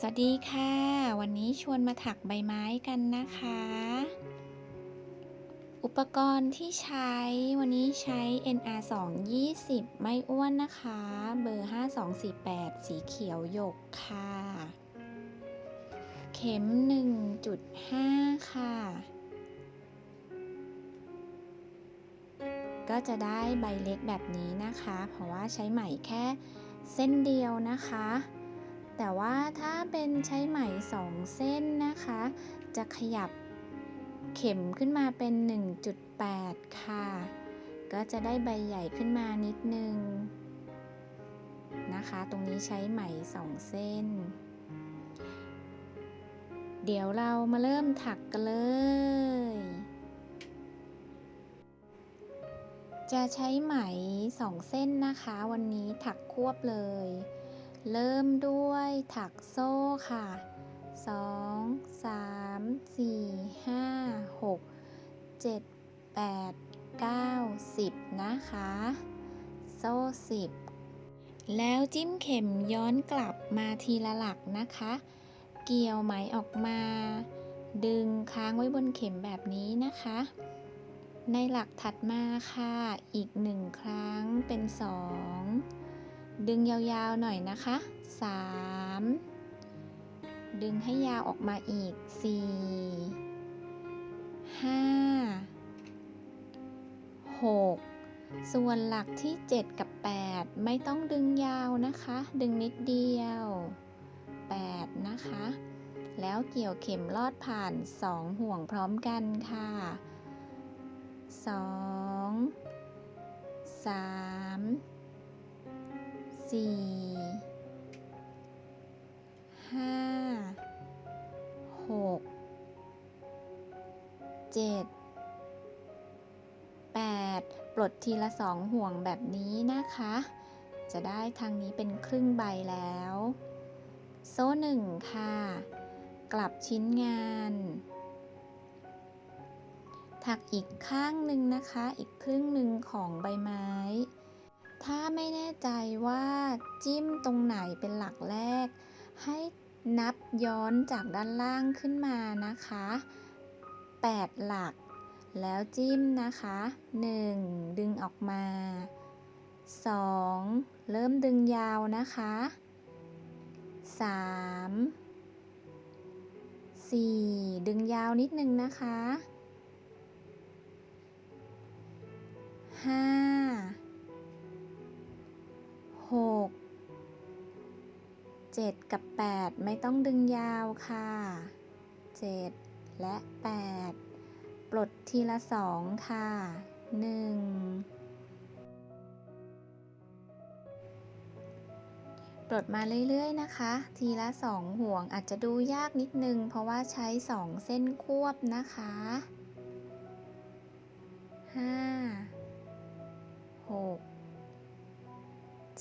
สวัสดีค่ะ วันนี้ชวนมาถักใบไม้กันนะคะ อุปกรณ์ที่ใช้วันนี้ใช้ NR 2 20 ไม่อ้วนนะคะ เบอร์ 5248 สีเขียวหยกค่ะ เข็ม 1.5 ค่ะ ก็จะได้ใบเล็กแบบนี้นะคะ เพราะว่าใช้ไหมแค่เส้นเดียวนะคะ แต่ว่าถ้าเป็นใช้ไหมสองเส้นนะคะ จะขยับเข็มขึ้นมาเป็น 1.8 ค่ะ ก็จะได้ใบใหญ่ขึ้นมานิดนึงนะคะ ตรงนี้ใช้ไหมสองเส้น เดี๋ยวเรามาเริ่มถักกันเลย จะใช้ไหมสองเส้นนะคะ วันนี้ถักควบเลย เริ่มด้วยถักโซ่ค่ะ 2 3 4 5 6 7 8 9 10 นะคะ โซ่ 10 แล้วจิ้มเข็มย้อนกลับมาทีละหลักนะคะ เกี่ยวไหมออกมา ดึงค้างไว้บนเข็มแบบนี้นะคะ ในหลักถัดมาค่ะ อีกหนึ่งครั้งเป็นสอง ดึงยาวๆหน่อยนะคะ 3 ดึงให้ยาวออกมาอีก 4 5 6 ส่วนหลักที่ 7 กับ 8 ไม่ต้องดึงยาวนะคะ ดึงนิดเดียว 8 นะคะ แล้วเกี่ยวเข็มลอดผ่าน 2 ห่วงพร้อมกันค่ะ 2 3 สี่ห้าหกเจ็ดแปดปลดทีละสองห่วงแบบนี้นะคะ จะได้ทางนี้เป็นครึ่งใบแล้ว โซ่หนึ่งค่ะ กลับชิ้นงาน ถักอีกข้างหนึ่งนะคะ อีกครึ่งหนึ่งของใบไม้ ถ้าไม่แน่ใจว่าจิ้มตรงไหนเป็นหลักแรก ให้นับย้อนจากด้านล่างขึ้นมานะคะ 8 หลัก แล้วจิ้มนะคะ 1 ดึงออกมา 2 เริ่มดึงยาวนะคะ 3 4 ดึงยาวนิดนึงนะคะ 5 7 กับ 8 ไม่ต้องดึงยาวค่ะ 7 และ 8 ปลดทีละ 2 ค่ะ 1 ปลดมาเรื่อยๆนะคะ ทีละ 2 ห่วงอาจจะดูยากนิดนึง เพราะว่าใช้ 2 เส้นควบนะคะ 5 6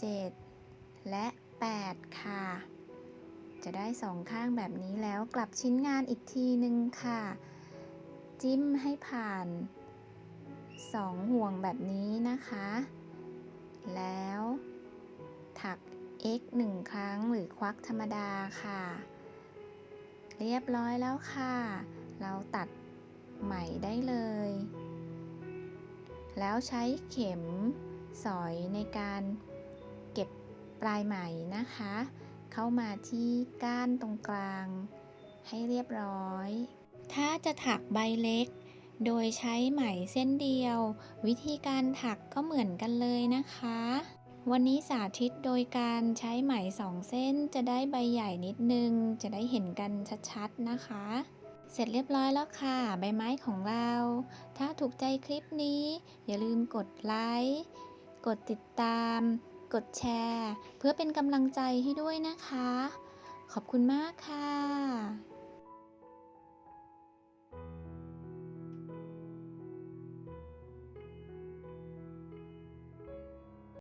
7 และ ค่ะ จะได้สองข้างแบบนี้แล้วกลับชิ้นงานอีกทีหนึ่งค่ะ จิ้มให้ผ่าน 2 ห่วงแบบนี้นะคะ แล้ว ถัก x 1 ครั้งหรือควักธรรมดาค่ะ เรียบร้อยแล้วค่ะ เราตัดไหมได้เลย แล้วใช้เข็มสอยในการเก็บ ลายไหมนะคะ เข้ามาที่ก้านตรงกลาง ให้เรียบร้อย ถ้าจะถักใบเล็ก โดยใช้ไหมเส้นเดียว วิธีการถักก็เหมือนกันเลยนะคะ วันนี้สาธิตโดยการใช้ไหมสองเส้นจะได้ใบใหญ่นิดนึง จะได้เห็นกันชัดๆนะคะ เสร็จเรียบร้อยแล้วค่ะ ใบไม้ของเรา ถ้าถูกใจคลิปนี้ อย่าลืมกดไลค์กดติดตาม กดแชร์ เพื่อเป็นกำลังใจให้ด้วยนะคะ ขอบคุณมากค่ะ